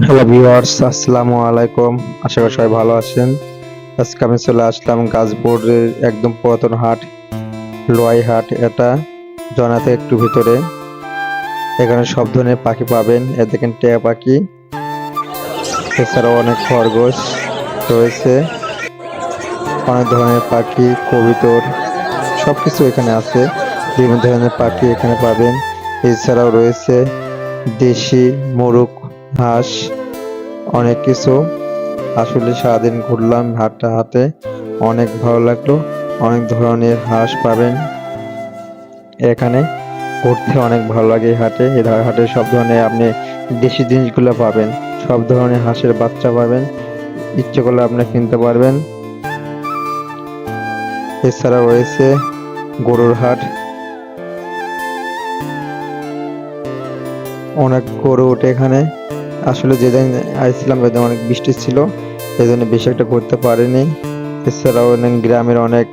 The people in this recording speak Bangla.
হ্যালো ভিউয়ার্স আসসালামু আলাইকুম। আশা করি সবাই ভালো আছেন। আজকে আমি চলে আসলাম গাছবোর্ডের একদম পুরাতন হাট, লোয়াই হাট। এটা জনাতে একটু ভিতরে। এখানে সব ধরনের পাখি পাবেন। এ দেখেন টিয়া পাখি। এছাড়াও অনেক খরগোশ রয়েছে। অনেক ধরনের পাখি, কবিতর সব কিছু এখানে আছে। বিভিন্ন ধরনের পাখি এখানে পাবেন। এছাড়াও রয়েছে দেশি, মোরগ হাঁস, অনেক কিছু। আসলে সারাদিন ঘুরলাম হাটটা হাতে অনেক ভালো লাগল। অনেক ধরনের হাঁস পাবেন। এখানে ঘুরতে অনেক ভালো লাগে হাটে। এই হাটে সব ধরনের আপনি দেশি জিনিসগুলো পাবেন। সব ধরনের হাঁসের বাচ্চা পাবেন। ইচ্ছে করলে আপনি কিনতে পারবেন। এছাড়া রয়েছে গরুর হাট। অনেক গরু ওঠে এখানে। আসলে যেদিন আইছিলাম সেদিন অনেক বৃষ্টি ছিল, এই জন্য বেশি একটা করতে পারিনি। এছাড়াও গ্রামের অনেক